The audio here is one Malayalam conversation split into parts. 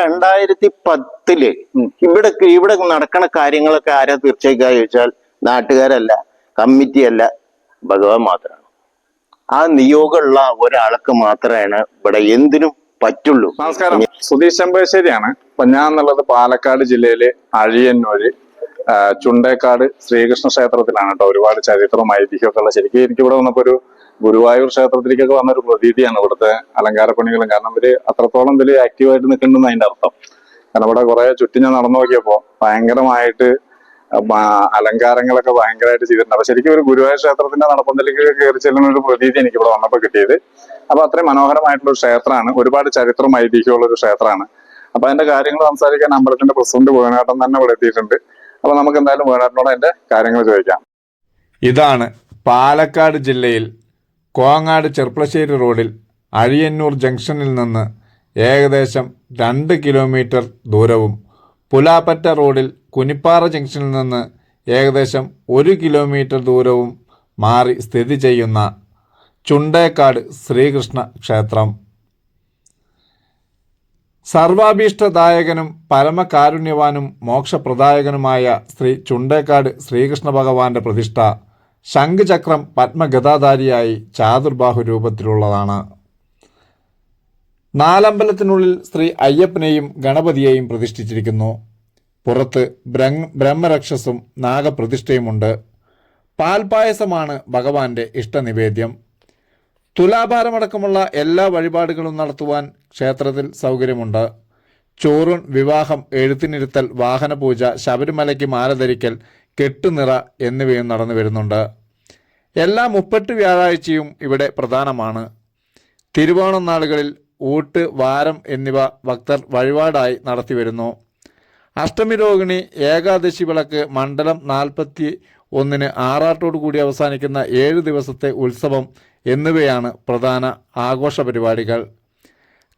രണ്ടായിരത്തി പത്തിൽ ഇവിടെ ഇവിടെ നടക്കണ കാര്യങ്ങളൊക്കെ ആരാ തീർച്ചയായിട്ടും ചോദിച്ചാൽ നാട്ടുകാരല്ല കമ്മിറ്റിയല്ല ഭഗവാൻ മാത്രമാണ് ആ നിയോഗമുള്ള ഒരാൾക്ക് മാത്രമാണ് ഇവിടെ എന്തിനും പറ്റുള്ളൂ. നമസ്കാരം. സുധീഷ് ചെമ്പശ്ശേരിയാണ് അപ്പൊ ഞാൻ എന്നുള്ളത് പാലക്കാട് ജില്ലയിലെ അഴിയന്നൂര് ചുണ്ടേക്കാട് ശ്രീകൃഷ്ണ ക്ഷേത്രത്തിലാണ് കേട്ടോ ഒരുപാട് ചരിത്രവും ഐതിഹ്യമൊക്കെ ഉള്ള ശരിക്കും. എനിക്ക് ഇവിടെ വന്നപ്പോ ഒരു ഗുരുവായൂർ ക്ഷേത്രത്തിലേക്കൊക്കെ വന്ന ഒരു പ്രതീതിയാണ് ഇവിടുത്തെ അലങ്കാര പണികളും. കാരണം ഇവർ അത്രത്തോളം ഇതിൽ ആക്റ്റീവായിട്ട് നിൽക്കുന്നുണ്ടെന്ന് അതിന്റെ അർത്ഥം. കാരണം ഇവിടെ കുറെ ചുറ്റി ഞാൻ നടന്നു നോക്കിയപ്പോ ഭയങ്കരമായിട്ട് അലങ്കാരങ്ങളൊക്കെ ഭയങ്കരമായിട്ട് ചെയ്തിട്ടുണ്ട്. അപ്പൊ ശരിക്കും ഒരു ഗുരുവായൂർ ക്ഷേത്രത്തിന്റെ നടപ്പന്തലേക്ക് കയറി ചെല്ലുന്ന ഒരു പ്രതീതി എനിക്ക് ഇവിടെ വന്നപ്പോൾ കിട്ടിയത്. അപ്പൊ അത്രയും മനോഹരമായിട്ടുള്ള ഒരു ക്ഷേത്രമാണ്. ഒരുപാട് ചരിത്രവും ഐതിഹ്യമുള്ള ഒരു ക്ഷേത്രമാണ്. അപ്പൊ അതിന്റെ കാര്യങ്ങൾ സംസാരിക്കാൻ അമ്പലത്തിന്റെ പ്രസിഡന്റ് വേണാട്ടം തന്നെ ഇവിടെ എത്തിയിട്ടുണ്ട്. അപ്പൊ നമുക്ക് എന്തായാലും വേണാട്ടിനോട് അതിന്റെ കാര്യങ്ങൾ ചോദിക്കാം. ഇതാണ് പാലക്കാട് ജില്ലയിൽ കോങ്ങാട് ചെർപ്പളശ്ശേരി റോഡിൽ അഴിയന്നൂർ ജംഗ്ഷനിൽ നിന്ന് ഏകദേശം രണ്ട് കിലോമീറ്റർ ദൂരവും പുലാപ്പറ്റ റോഡിൽ കുനിപ്പാറ ജംഗ്ഷനിൽ നിന്ന് ഏകദേശം ഒരു കിലോമീറ്റർ ദൂരവും മാറി സ്ഥിതി ചെയ്യുന്ന ചുണ്ടേക്കാട് ശ്രീകൃഷ്ണ ക്ഷേത്രം. സർവാഭീഷ്ടദായകനും പരമകാരുണ്യവാനും മോക്ഷപ്രദായകനുമായ ശ്രീ ചുണ്ടേക്കാട് ശ്രീകൃഷ്ണ ഭഗവാന്റെ പ്രതിഷ്ഠ ശംഖുചക്രം പത്മഗതാധാരിയായി ചാതുർബാഹു രൂപത്തിലുള്ളതാണ്. നാലമ്പലത്തിനുള്ളിൽ ശ്രീ അയ്യപ്പനെയും ഗണപതിയെയും പ്രതിഷ്ഠിച്ചിരിക്കുന്നു. പുറത്ത് ബ്രഹ്മ ബ്രഹ്മരക്ഷസും നാഗപ്രതിഷ്ഠയുമുണ്ട്. പാൽപായസമാണ് ഭഗവാന്റെ ഇഷ്ടനിവേദ്യം. തുലാഭാരമടക്കമുള്ള എല്ലാ വഴിപാടുകളും നടത്തുവാൻ ക്ഷേത്രത്തിൽ സൗകര്യമുണ്ട്. ചോറൂൺ വിവാഹം എഴുത്തിനിരുത്തൽ വാഹനപൂജ ശബരിമലയ്ക്ക് മാല ധരിക്കൽ കെട്ടുനിറ എന്നിവയും നടന്നു വരുന്നുണ്ട്. എല്ലാ മുപ്പട്ട് വ്യാഴാഴ്ചയും ഇവിടെ പ്രധാനമാണ്. തിരുവോണം നാളുകളിൽ ഊട്ട് വാരം എന്നിവ ഭക്തർ വഴിപാടായി നടത്തിവരുന്നു അഷ്ടമി രോഹിണി ഏകാദശി വിളക്ക് മണ്ഡലം നാൽപ്പത്തി ഒന്നിന് ആറാട്ടോടു കൂടി അവസാനിക്കുന്ന ഏഴ് ദിവസത്തെ ഉത്സവം എന്നിവയാണ് പ്രധാന ആഘോഷ പരിപാടികൾ.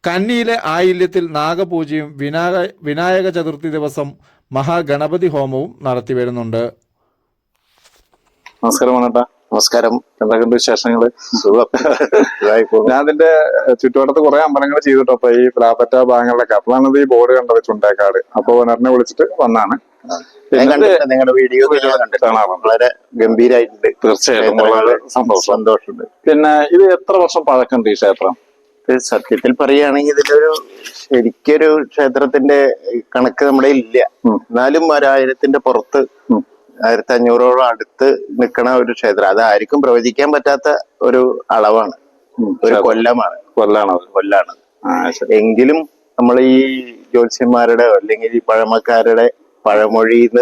കന്നിയിലെ ആയില്യത്തിൽ നാഗപൂജയും വിനായക വിനായക ചതുർത്ഥി ദിവസം മഹാഗണപതി ഹോമവും നടത്തി വരുന്നുണ്ട്. നമസ്കാരം നമസ്കാരം. എന്തൊക്കെയുണ്ട് ഇതായി ഞാൻ അതിന്റെ ചുറ്റുവട്ടത്ത് കുറെ അമ്പലങ്ങൾ ചെയ്തിട്ടോ അപ്പൊ ഈ പ്ലാപ്പറ്റ ഭാഗങ്ങളിലൊക്കെ. അപ്പോഴാണ് ഈ ബോർഡ് കണ്ടത് ചുണ്ടേക്കാട്. അപ്പൊ ഓനറിനെ വിളിച്ചിട്ട് വന്നാണ്. നിങ്ങളുടെ വീഡിയോ വളരെ ഗംഭീരായിട്ടുണ്ട്. തീർച്ചയായിട്ടും. വളരെ സന്തോഷം. സന്തോഷമുണ്ട്. പിന്നെ ഇത് എത്ര വർഷം പഴക്കമുണ്ട് ഈ ക്ഷേത്രം? സത്യത്തിൽ പറയുകയാണെങ്കിൽ ഇതിലൊരു ശരിക്കൊരു ക്ഷേത്രത്തിന്റെ കണക്ക് നമ്മുടെ ഇല്ല. എന്നാലും ഒരായിരത്തിന്റെ പുറത്ത്. ആയിരത്തി അഞ്ഞൂറോളം അടുത്ത് നിൽക്കണ ഒരു ക്ഷേത്രം. അത് ആർക്കും പ്രവചിക്കാൻ പറ്റാത്ത ഒരു അളവാണ്. ഒരു കൊല്ലമാണ്. കൊല്ലാണ്. കൊല്ലാണ്. എങ്കിലും നമ്മൾ ഈ ജ്യോത്സ്യന്മാരുടെ അല്ലെങ്കിൽ ഈ പഴമക്കാരുടെ പഴമൊഴിയിൽ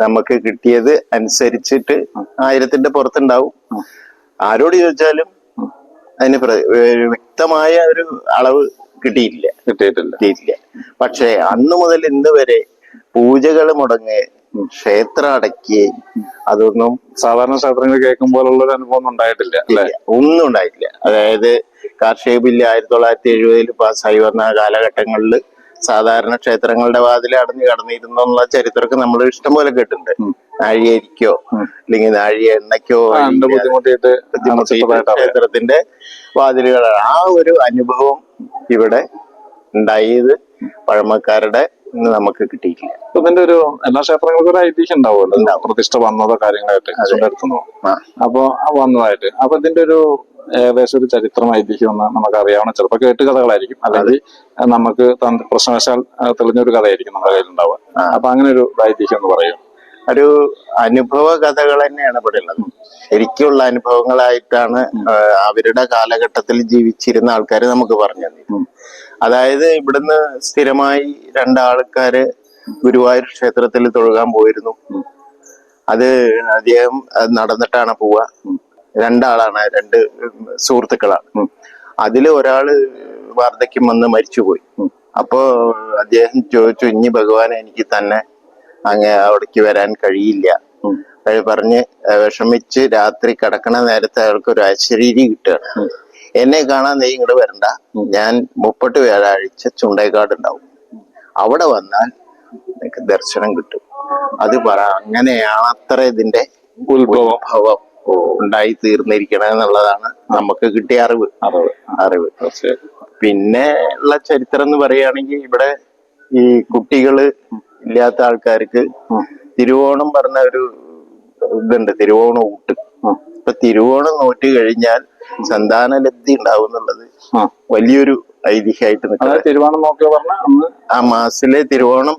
നമുക്ക് കിട്ടിയത് അനുസരിച്ചിട്ട് ആയിരത്തിന്റെ പുറത്തുണ്ടാവും. ആരോട് ചോദിച്ചാലും അതിന് വ്യക്തമായ ഒരു അളവ് കിട്ടിയിട്ടില്ല. കിട്ടിയിട്ടില്ല. പക്ഷേ അന്ന് മുതൽ ഇന്ന് വരെ പൂജകൾ മുടങ്ങി ക്ഷേത്രം അടക്കി അതൊന്നും സാധാരണ ക്ഷേത്രങ്ങൾ കേൾക്കുമ്പോഴുള്ള ഒരു അനുഭവം ഒന്നും ഉണ്ടായിട്ടില്ല അല്ലെ? ഒന്നും ഉണ്ടായിട്ടില്ല. അതായത് കാർഷിക ബില്ല് ആയിരത്തി തൊള്ളായിരത്തി എഴുപതിൽ പാസ്സായി വന്ന കാലഘട്ടങ്ങളിൽ സാധാരണ ക്ഷേത്രങ്ങളുടെ വാതിൽ അടഞ്ഞു കടന്നിരുന്നു എന്നുള്ള ചരിത്രമൊക്കെ നമ്മൾ ഇഷ്ടംപോലെ കേട്ടിട്ടുണ്ട്. നാഴിയരിക്കോ അല്ലെങ്കിൽ നാഴിയ എണ്ണയ്ക്കോ. ക്ഷേത്രത്തിന്റെ വാതിലുകളാണ്. ആ ഒരു അനുഭവം ഇവിടെ ഉണ്ടായത്. പഴമക്കാരുടെ ഇന്ന് നമുക്ക് കിട്ടിയിട്ടില്ല. ഇതിന്റെ ഒരു എല്ലാ ക്ഷേത്രങ്ങൾക്കും ഒരു ഐതിഹ്യം ഉണ്ടാവുമല്ലോ. പ്രതിഷ്ഠ വന്നതോ കാര്യങ്ങളായിട്ട് ആ. അപ്പൊ വന്നതായിട്ട്. അപ്പൊ ഇതിന്റെ ഒരു ഏകദേശം ഒരു ചരിത്രം ഐതിഹ്യം എന്ന് നമുക്ക് അറിയാവുന്ന ചിലപ്പോ കേട്ട് കഥകളായിരിക്കും. അല്ലെങ്കിൽ നമുക്ക് പ്രശ്നവശാൽ തെളിഞ്ഞൊരു കഥയായിരിക്കും നമ്മുടെ ആ. അപ്പൊ അങ്ങനെ ഒരു ഐതിഹ്യം എന്ന് പറയും. ഒരു അനുഭവ കഥകൾ തന്നെയാണ് ഇവിടെ ഉള്ളത്. ശരിക്കുള്ള അനുഭവങ്ങളായിട്ടാണ് അവരുടെ കാലഘട്ടത്തിൽ ജീവിച്ചിരുന്ന ആൾക്കാർ നമുക്ക് പറഞ്ഞു തന്നിരുന്നത് അതായത് ഇവിടുന്ന് സ്ഥിരമായി രണ്ടാൾക്കാര് ഗുരുവായൂർ ക്ഷേത്രത്തിൽ തൊഴുകാൻ പോയിരുന്നു. അത് അദ്ദേഹം നടന്നിട്ടാണ് പോവുക. രണ്ടാളാണ് രണ്ട് സുഹൃത്തുക്കളാണ്. അതിൽ ഒരാൾ വാർദ്ധക്യം വന്ന് മരിച്ചുപോയി. അപ്പോ അദ്ദേഹം ചോദിച്ചു ഇനി ഭഗവാൻ എനിക്ക് തന്നെ അങ്ങ് അവിടേക്ക് വരാൻ കഴിയില്ല. അയാൾ പറഞ്ഞ് വിഷമിച്ച് രാത്രി കിടക്കണ നേരത്തെ അയാൾക്ക് ഒരു അശരീരി കിട്ടുകയാണ്. എന്നെ കാണാൻ നീ ഇങ്ങോട്ട് വരണ്ട. ഞാൻ മുപ്പട്ട് വ്യാഴാഴ്ച ചുണ്ടേക്കാട് ഉണ്ടാവും അവിടെ വന്നാൽ നിനക്ക് ദർശനം കിട്ടും. അത് പറ അങ്ങനെയാണ് അത്ര ഇതിന്റെ ഉത്ഭവം. ഉണ്ടായി തീർന്നിരിക്കണം എന്നുള്ളതാണ് നമുക്ക് കിട്ടിയ അറിവ്. അറിവ്. അറിവ്. പിന്നെ ഉള്ള ചരിത്രം എന്ന് പറയുകയാണെങ്കിൽ ഇവിടെ ഈ കുട്ടികൾ ഇല്ലാത്ത ആൾക്കാർക്ക് തിരുവോണം പറഞ്ഞ ഒരു ഇതുണ്ട് തിരുവോണം ഊട്ട്. ഇപ്പൊ തിരുവോണം നോറ്റ് കഴിഞ്ഞാൽ സന്താന ലബ്ധി ഉണ്ടാവും എന്നുള്ളത് വലിയൊരു ഐതിഹ്യമായിട്ട് നിൽക്കുന്നത്. തിരുവോണം പറഞ്ഞ ആ മാസത്തിലെ തിരുവോണം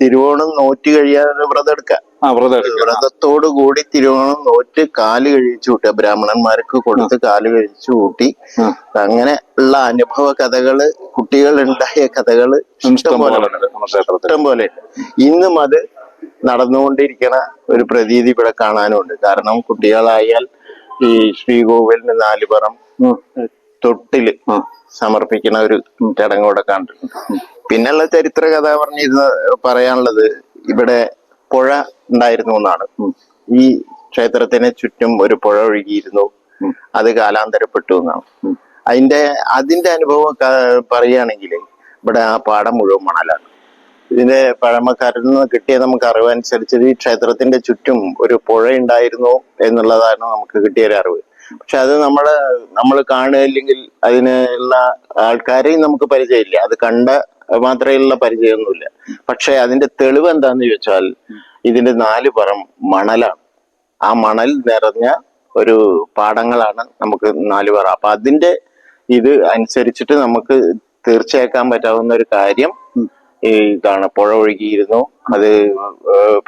തിരുവോണം നോറ്റ് കഴിയാതെ വ്രതം എടുക്കാം. വ്രതത്തോടു കൂടി തിരുവോണം നോറ്റ് കാൽ കഴിച്ചു കൂട്ടുക. ബ്രാഹ്മണന്മാർക്ക് കൊടുത്ത് കാൽ കഴിച്ചു കൂട്ടി. അങ്ങനെ ഉള്ള അനുഭവ കഥകൾ കുട്ടികൾ ഉണ്ടായ കഥകൾ പോലെ ഇഷ്ടം പോലെ ഇന്നും അത് നടന്നുകൊണ്ടിരിക്കണ ഒരു പ്രതീതി ഇവിടെ കാണാനുണ്ട് കാരണം കുട്ടികളായാൽ ഈ ശ്രീകോവിലിന് നാലുപറം. തൊട്ടിൽ. സമർപ്പിക്കുന്ന ഒരു ചടങ്ങ് കൂടെ കണ്ടിട്ടുണ്ട്. പിന്നെയുള്ള ചരിത്ര കഥ പറഞ്ഞിരുന്ന പറയാനുള്ളത് ഇവിടെ പുഴ ഉണ്ടായിരുന്നു എന്നാണ്. ഈ ക്ഷേത്രത്തിന് ചുറ്റും ഒരു പുഴ ഒഴുകിയിരുന്നു. അത് കാലാന്തരപ്പെട്ടു എന്നാണ്. അതിന്റെ അതിന്റെ അനുഭവം പറയുകയാണെങ്കിൽ ഇവിടെ ആ പാടം മുഴുവൻ മണലാണ്. ഇതിന്റെ പഴമക്കാരിൽ നിന്ന് കിട്ടിയ നമുക്ക് അറിവനുസരിച്ച് ഈ ക്ഷേത്രത്തിന്റെ ചുറ്റും ഒരു പുഴ ഉണ്ടായിരുന്നു എന്നുള്ളതാണ് നമുക്ക് കിട്ടിയ ഒരു അറിവ്. പക്ഷെ അത് നമ്മൾ നമ്മൾ കാണുകയില്ലെങ്കിൽ അതിനുള്ള ആൾക്കാരെയും നമുക്ക് പരിചയമില്ല. അത് കണ്ട മാത്രമുള്ള പരിചയമൊന്നുമില്ല. പക്ഷെ അതിന്റെ തെളിവ് എന്താന്ന് ചോദിച്ചാൽ ഇതിന്റെ നാല് പുറം മണലാണ്. ആ മണൽ നിറഞ്ഞ ഒരു പാടങ്ങളാണ് നമുക്ക് നാല് പറ. അപ്പൊ അതിന്റെ ഇത് അനുസരിച്ചിട്ട് നമുക്ക് തീർച്ചയാക്കാൻ പറ്റാവുന്ന ഒരു കാര്യം ഈ കാണ പുഴ ഒഴുകിയിരുന്നു. അത്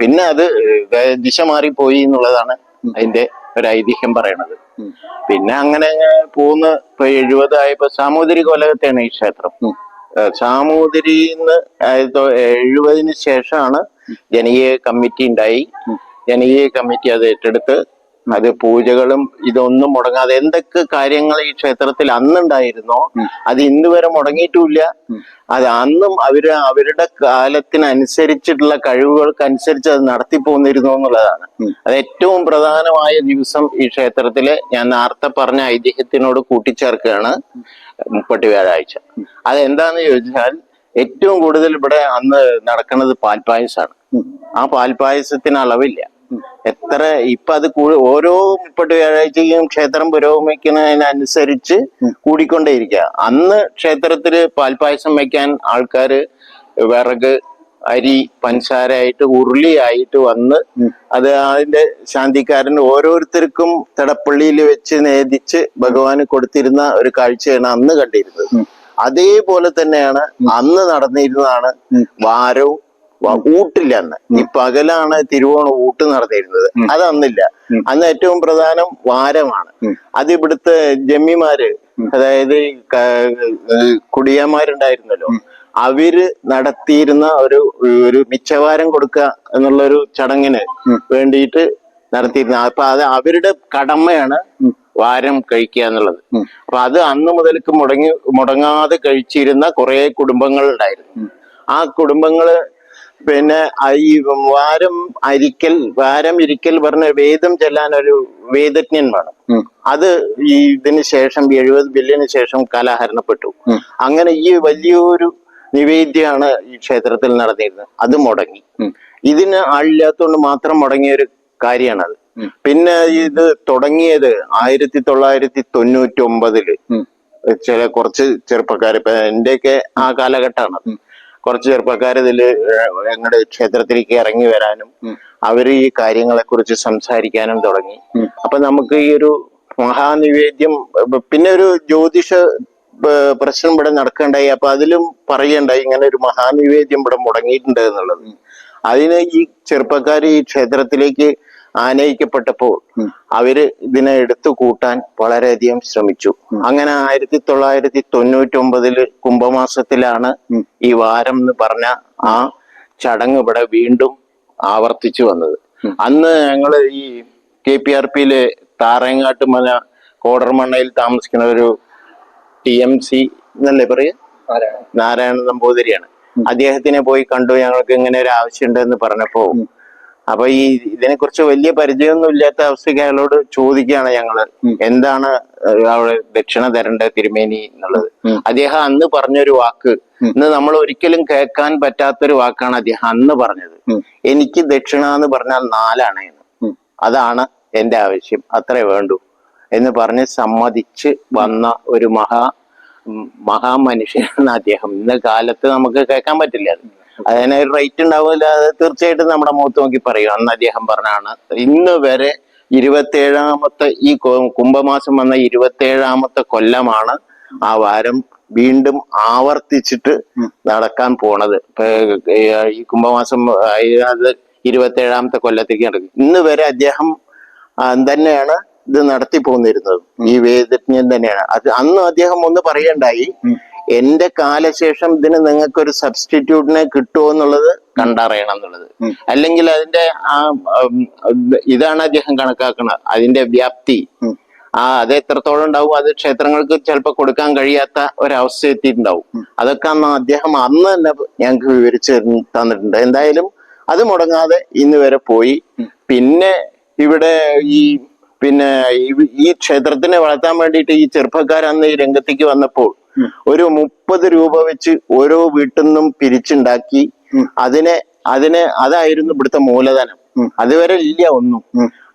പിന്നെ അത് ദിശ മാറിപ്പോയി എന്നുള്ളതാണ് അതിന്റെ ഒരു ഐതിഹ്യം പറയണത്. പിന്നെ അങ്ങനെ പോകുന്ന ഇപ്പൊ എഴുപതായപ്പോ സാമൂതിരി കൊലകത്തെയാണ് ഈ ക്ഷേത്രം. സാമൂതിരിന്ന് എഴുപതിന് ശേഷമാണ് ജനകീയ കമ്മിറ്റി ഉണ്ടായി. ജനകീയ കമ്മിറ്റി അത് ഏറ്റെടുത്ത് അത് പൂജകളും ഇതൊന്നും മുടങ്ങാതെ എന്തൊക്കെ കാര്യങ്ങൾ ഈ ക്ഷേത്രത്തിൽ അന്നുണ്ടായിരുന്നോ? അത് ഇന്ന് വരെ മുടങ്ങിയിട്ടുമില്ല. അത് അന്നും അവർ അവരുടെ കാലത്തിനനുസരിച്ചിട്ടുള്ള കഴിവുകൾക്ക് അനുസരിച്ച് അത് നടത്തി പോന്നിരുന്നു എന്നുള്ളതാണ് അത് ഏറ്റവും പ്രധാനമായ ദിവസം ഈ ക്ഷേത്രത്തിലെ ഞാൻ നേരത്തെ പറഞ്ഞ ഐതിഹ്യത്തിനോട് കൂട്ടിച്ചേർക്കുകയാണ് മുപ്പട്ടി വ്യാഴാഴ്ച. അതെന്താന്ന് ചോദിച്ചാൽ ഏറ്റവും കൂടുതൽ ഇവിടെ അന്ന് നടക്കുന്നത് പാൽപ്പായസാണ്. ആ പാൽപ്പായസത്തിന് അളവില്ല എത്ര ഇപ്പൊ അത് ഓരോ മുപ്പട്ട് വ്യാഴാഴ്ചയും ക്ഷേത്രം പുരോഗമിക്കുന്നതിനനുസരിച്ച് കൂടിക്കൊണ്ടേയിരിക്കുക. അന്ന് ക്ഷേത്രത്തിൽ പാൽപായസം വെക്കാൻ ആൾക്കാര് വിറക് അരി പഞ്ചസാരയായിട്ട് ഉരുളിയായിട്ട് വന്ന് അത് അതിന്റെ ശാന്തിക്കാരൻ ഓരോരുത്തർക്കും തടപ്പള്ളിയിൽ വെച്ച് നേദിച്ച് ഭഗവാന് കൊടുത്തിരുന്ന ഒരു കാഴ്ചയാണ് അന്ന് കണ്ടിരുന്നത്. അതേപോലെ തന്നെയാണ് അന്ന് നടന്നിരുന്നതാണ് വാരവും ഊട്ടില്ല അന്ന് ഈ പകലാണ് തിരുവോണ ഊട്ട് നടന്നിരുന്നത്. അത് അന്നില്ല. അന്ന് ഏറ്റവും പ്രധാനം വാരമാണ്. അത് ഇവിടുത്തെ ജമ്മിമാര് അതായത് കുടിയന്മാരുണ്ടായിരുന്നല്ലോ. അവർ നടത്തിയിരുന്ന ഒരു ഒരു മിച്ചവാരം കൊടുക്കുക എന്നുള്ള ഒരു ചടങ്ങിന് വേണ്ടിയിട്ട് നടത്തിയിരുന്ന അപ്പൊ അത് അവരുടെ കടമയാണ് വാരം കഴിക്കുക എന്നുള്ളത്. അപ്പൊ അത് അന്ന് മുതൽക്ക് മുടങ്ങി മുടങ്ങാതെ കഴിച്ചിരുന്ന കുറെ കുടുംബങ്ങൾ ഉണ്ടായിരുന്നു. ആ കുടുംബങ്ങൾ പിന്നെ ഈ വാരം അരിക്കൽ വാരം ഇരിക്കൽ പറഞ്ഞ വേദം ചെല്ലാൻ ഒരു വേദജ്ഞൻ വേണം. അത് ഈ ഇതിന് ശേഷം എഴുപത് ബില്യന് ശേഷം കലാഹരണപ്പെട്ടു. അങ്ങനെ ഈ വലിയൊരു നിവേദ്യമാണ് ഈ ക്ഷേത്രത്തിൽ നടന്നിരുന്നത്. അത് മുടങ്ങി. ഇതിന് ആളില്ലാത്തതുകൊണ്ട് മാത്രം മുടങ്ങിയ ഒരു കാര്യമാണത് പിന്നെ ഇത് തുടങ്ങിയത് ആയിരത്തി തൊള്ളായിരത്തി തൊണ്ണൂറ്റി ഒമ്പതിൽ ചില കുറച്ച് ചെറുപ്പക്കാർ ഇപ്പൊ എന്റെയൊക്കെ ആ കാലഘട്ടമാണ്. കുറച്ച് ചെറുപ്പക്കാർ ഇതിൽ ഞങ്ങളുടെ ക്ഷേത്രത്തിലേക്ക് ഇറങ്ങി വരാനും അവർ ഈ കാര്യങ്ങളെ കുറിച്ച് സംസാരിക്കാനും തുടങ്ങി. അപ്പൊ നമുക്ക് ഈ ഒരു മഹാനിവേദ്യം പിന്നെ ഒരു ജ്യോതിഷ പ്രശ്നം ഇവിടെ നടക്കണ്ടായി. അപ്പൊ അതിലും പറയണ്ടായി ഇങ്ങനെ ഒരു മഹാനിവേദ്യം ഇവിടെ മുടങ്ങിയിട്ടുണ്ട് എന്നുള്ളത്. അതിന് ഈ ചെറുപ്പക്കാർ ഈ ക്ഷേത്രത്തിലേക്ക് ആനയിക്കപ്പെട്ടപ്പോൾ അവർ ഇതിനെ എടുത്തു കൂട്ടാൻ വളരെയധികം ശ്രമിച്ചു. അങ്ങനെ ആയിരത്തി തൊള്ളായിരത്തി തൊണ്ണൂറ്റി ഒമ്പതിൽ കുംഭമാസത്തിലാണ് ഈ വാരം എന്ന് പറഞ്ഞ ആ ചടങ്ങ് ഇവിടെ വീണ്ടും ആവർത്തിച്ചു വന്നത്. അന്ന് ഞങ്ങൾ ഈ കെ പി ആർ പിയിലെ താരങ്ങാട്ട് മല കോടർമണ്ണയിൽ താമസിക്കുന്ന ഒരു ടി എം സി എന്നല്ലേ പറയുക നാരായണ നമ്പൂതിരിയാണ്. അദ്ദേഹത്തിനെ പോയി കണ്ടു ഞങ്ങൾക്ക് ഇങ്ങനെ ഒരു ആവശ്യമുണ്ട് എന്ന് പറഞ്ഞപ്പോ അപ്പൊ ഈ ഇതിനെ കുറിച്ച് വലിയ പരിചയമൊന്നും ഇല്ലാത്ത അവസ്ഥയ്ക്ക് അയാളോട് ചോദിക്കുകയാണ് ഞങ്ങൾ. എന്താണ് അവിടെ ദക്ഷിണ തരേണ്ട തിരുമേനി എന്നുള്ളത്? അദ്ദേഹം അന്ന് പറഞ്ഞൊരു വാക്ക്. ഇന്ന് നമ്മൾ ഒരിക്കലും കേൾക്കാൻ പറ്റാത്തൊരു വാക്കാണ് അദ്ദേഹം അന്ന് പറഞ്ഞത്. എനിക്ക് ദക്ഷിണ എന്ന് പറഞ്ഞാൽ നാലാണ് എന്ന്. അതാണ് എന്റെ ആവശ്യം. അത്രേ വേണ്ടൂ എന്ന് പറഞ്ഞ് സമ്മതിച്ച് വന്ന ഒരു മഹാ മഹാമനുഷ്യനാണ് അദ്ദേഹം. ഇന്ന കാലത്ത് നമുക്ക് കേൾക്കാൻ പറ്റില്ല. അതിന് റേറ്റ് ഉണ്ടാവില്ല. അത് തീർച്ചയായിട്ടും നമ്മുടെ മുഖത്ത് നോക്കി പറയും. അന്ന് അദ്ദേഹം പറഞ്ഞാണ് ഇന്ന് വരെ ഇരുപത്തേഴാമത്തെ ഈ കുംഭമാസം വന്ന ഇരുപത്തേഴാമത്തെ കൊല്ലമാണ് ആ വാരം വീണ്ടും ആവർത്തിച്ചിട്ട് നടക്കാൻ പോണത്. ഈ കുംഭമാസം അത് ഇരുപത്തേഴാമത്തെ കൊല്ലത്തേക്ക് നടക്കും. ഇന്ന് വരെ അദ്ദേഹം തന്നെയാണ് ഇത് നടത്തി പോന്നിരുന്നത്. ഈ വേദജ്ഞൻ തന്നെയാണ്. അത് അന്ന് അദ്ദേഹം ഒന്ന് പറയണ്ടായി എന്റെ കാലശേഷം ഇതിന് നിങ്ങൾക്ക് ഒരു സബ്സ്റ്റിറ്റ്യൂട്ടിനെ കിട്ടുമോ എന്നുള്ളത് കണ്ടറിയണം എന്നുള്ളത്. അല്ലെങ്കിൽ അതിന്റെ ആ ഇതാണ് അദ്ദേഹം കണക്കാക്കുന്നത് അതിന്റെ വ്യാപ്തി. ആ അത് എത്രത്തോളം ഉണ്ടാവും അത് ക്ഷേത്രങ്ങൾക്ക് ചിലപ്പോൾ കൊടുക്കാൻ കഴിയാത്ത ഒരവസ്ഥ എത്തിയിട്ടുണ്ടാവും. അതൊക്കെ അന്ന് അദ്ദേഹം അന്ന് തന്നെ ഞങ്ങൾക്ക് വിവരിച്ച് തന്നിട്ടുണ്ട്. എന്തായാലും അത് മുടങ്ങാതെ ഇന്ന് വരെ പോയി. പിന്നെ ഇവിടെ ഈ പിന്നെ ഈ- ക്ഷേത്രത്തിനെ വളർത്താൻ വേണ്ടിയിട്ട് ഈ ചെറുപ്പക്കാരന്ന് ഈ രംഗത്തേക്ക് വന്നപ്പോൾ ഒരു മുപ്പത് രൂപ വെച്ച് ഓരോ വീട്ടിൽ നിന്നും പിരിച്ചുണ്ടാക്കി അതിനെ അതിനെ അതായിരുന്നു ഇവിടുത്തെ മൂലധനം. അതുവരെ ഇല്ല ഒന്നും.